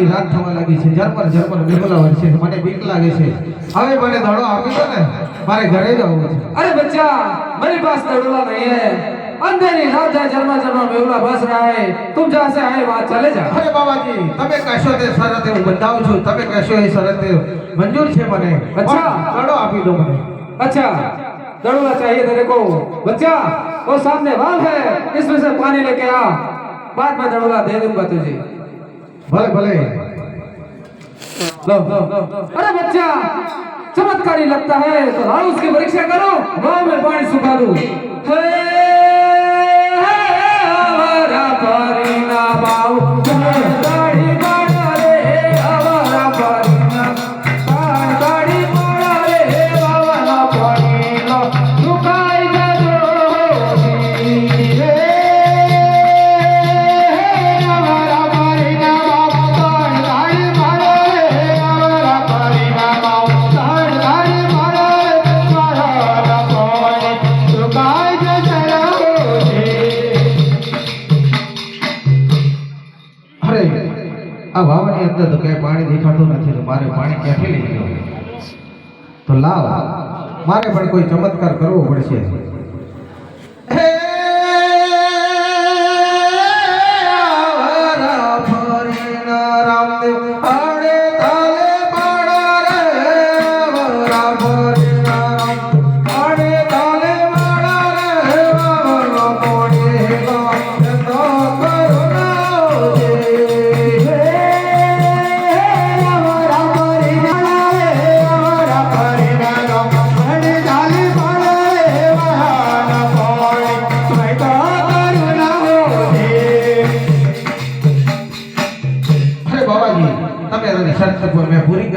અત્યારે રાત થવા લાગી છે ઝરમર ઝરમર મેઘલા છે મને બીક લાગે છે હવે મને દડો આપી દો ને મારે ઘરે જવું છે अरे बच्चा मेरे पास तड़ुला नहीं है अंधेरी रात है जन्मा जन्मा मेवला बस रहा है तुम जहाँ से आए वहाँ चले जाओ અરે બાબાજી તમે કહેશો તે શરતે હું બંધાવું છું તમે કહેશો એ શરતે મંજૂર છે મને અચ્છા. પણ દડો આપી દો મને अच्छा तड़ुला चाहिए तेरे को बच्चा वो सामने वाल है इसमें से पानी लेके आ बाद में तड़ुला दे दूंगा तुझे ભલે ભલે लो अरे बच्चा चमत्कारी लगता है तो लाओ उसकी परीक्षा करो गाँव में पानी सुखा दू हे, हे, हमारा परिणा बाऊ, दाढ़ी લાવ મારે પણ કોઈ ચમત્કાર કરવો પડશે.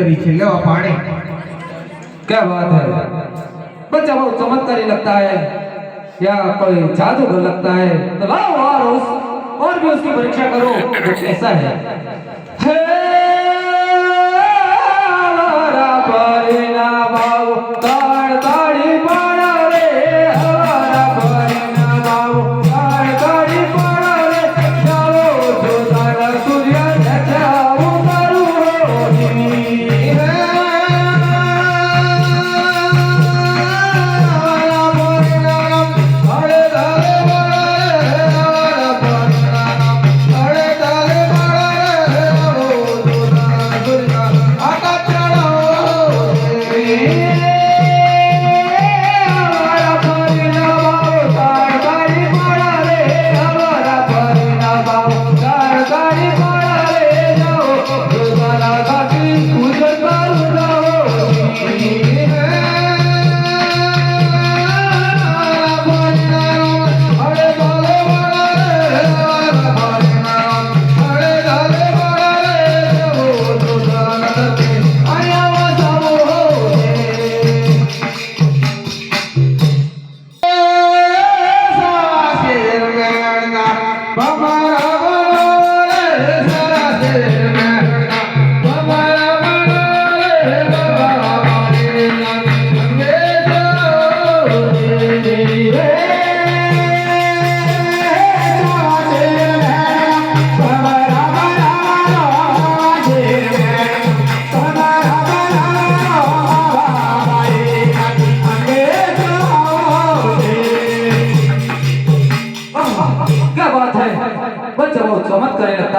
કરી છે લેવા પાણી क्या बात है बच्चा बहुत चमत्कारी लगता है या कोई जादूगर लगता है तो लाओ और उस और भी उसकी परीक्षा करो वो कैसा है हे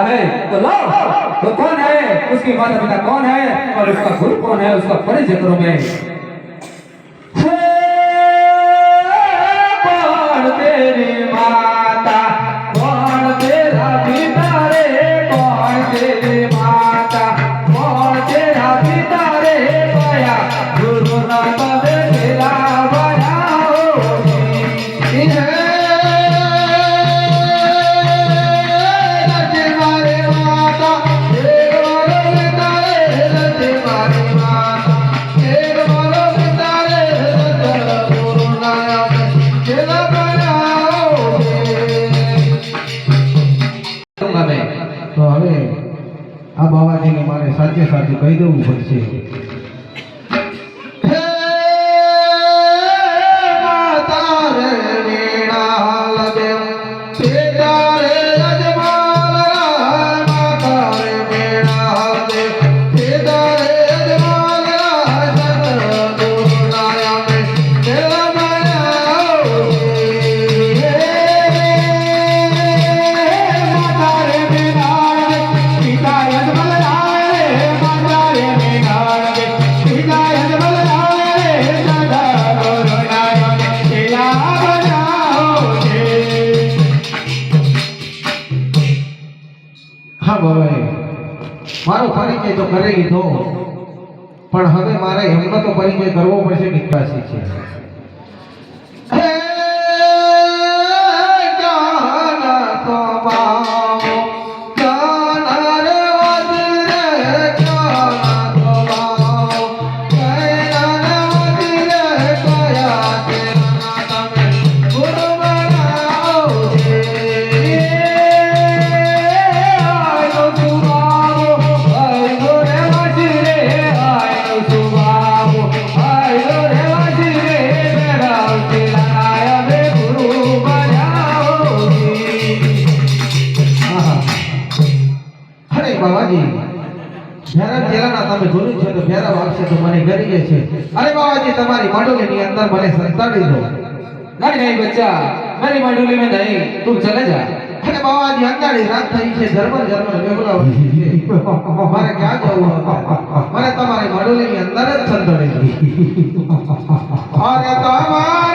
है तो लो तो कौन है उसके माता पिता कौन है और उसका गुरु कौन है उसका परिचय करो मैं સાચું કહી દેવું પડશે. મારો પરિચય તો કરી લીધો પણ હવે મારે હિંમતો પરિચય કરવો પડશે મિત્રાસી છે. એક બાવાજી ભેરા ચેલાના તમે જોયું છે તો ભેરા વાગશે તો મને ગરી છે. અરે બાવાજી, તમારી માંડોલીની અંદર મને સંતાડી દો. નહીં નહીં, બચ્ચા. મારી માંડોલી મેં નહીં. તું ચલે જા. અરે બાવાજી અંગાડી રાત થઈ છે. ધર્મ ધર્મ વેગળા મારે ક્યાં જવું મને તમારી માંડોલીની અંદર જ સંતાડી અરે તમારી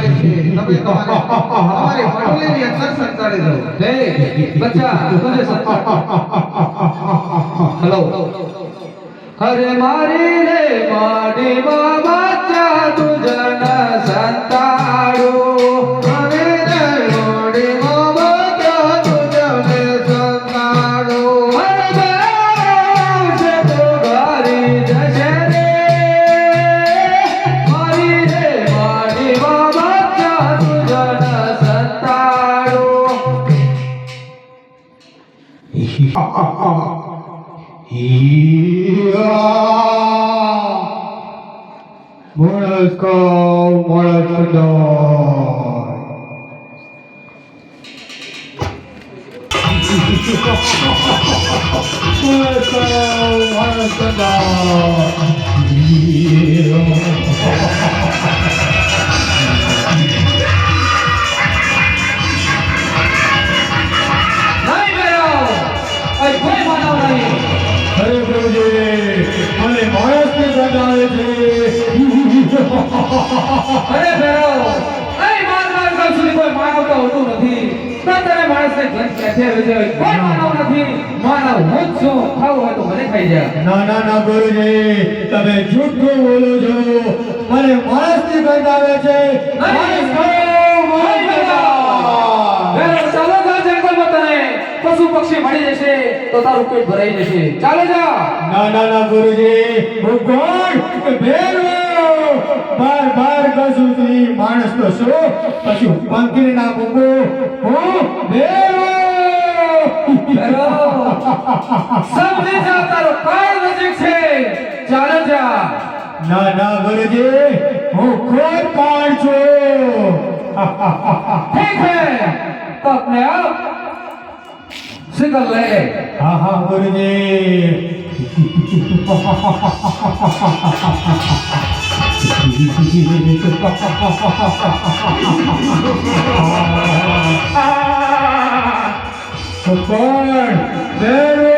કરે છે. તમે તમારે તમારે વડોલેની અસર સંતાડે હેલો. અરે મારી રે માડી બાબા તુજના સંતાડો. હવે માનવ નહીં અરે પ્રભુજી સજાવે છે અરે ભેરો માર કર સુધી કોઈ માનવતા હોતું નથી. તને માણસને ઘર ક્યાંથી આવે કોઈ માનવ નથી. માનવ હું છું. ખાવું હોય તો મને ખાઈ જા ના ના ના ગુરુજી. તમે જૂઠું બોલો છો. મને માણસને બંધાવે છે. માણસ ખાઓ, માણસ ખાઓ. ભેરો ચાલો જા જંગલમાં તને પશુ પક્ષી મળી જશે તો તારું પેટ ભરાઈ જશે. ચાલે જા. ના ના ના ગુરુજી. હું કોણ બાર બાર કશું થી માણસ તો શું પછી પંખી ના મૂકું હું ભેરવો ભેરો સમજી જા તારો કાળ નજીક છે ચાલો જા ના ના ગુરુજી હું ખુદ કોણ છું ठीक है तो अपने आप सिकल ले હા હા ગુરુજી કોણ બેરો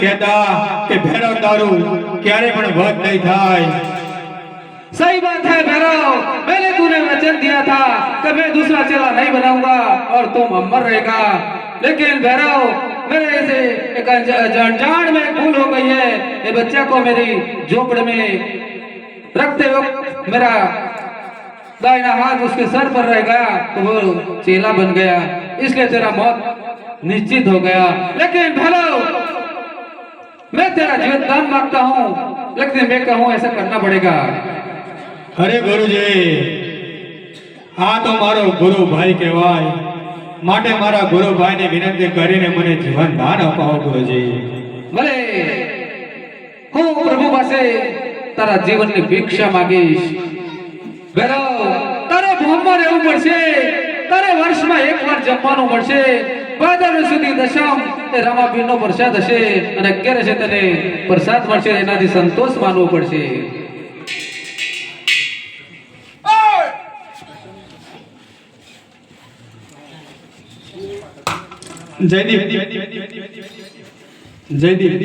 કહેતા કે ભેરવ દારૂ ક્યારે પણ વધ નહીં થાય सही बात है भैरव मैंने तूने वचन दिया था कि मैं दूसरा चेला नहीं बनाऊंगा और तुम अमर रहेगा लेकिन भैरव मेरे से एक अनजा- अनजान में एक भूल हो गई है ये बच्चा को मेरी झोपड़ में रखते वक्त मेरा दाहिना हाथ उसके सर पर रह गया तो वो चेला बन गया इसलिए तेरा मौत निश्चित हो गया लेकिन भैरव मैं तेरा जीवन दान मांगता हूँ लेकिन मैं कहूँ ऐसा करना पड़ेगा અરે ગુરુજી આ તો મારો ગુરુ ભાઈ કહેવાય માટે મારા ગુરુ ભાઈને વિનંતી કરીને મને જીવન દાન અપાવો ગુરુજી ભલે હું પ્રભુ પાસે તારા જીવનની ભિક્ષા માંગીશ ભૈરવ તારે ભૂમમાં રહેવું પડશે તારે વર્ષમાં એકવાર જમવાનું મળશે. ભાદરવી સુધી દશમ. એ રામાપીરનો પ્રસાદ હશે અને અગિયાર છે તને પ્રસાદ મળશે એનાથી સંતોષ માનવો પડશે. જયદીપ. જયદીપ.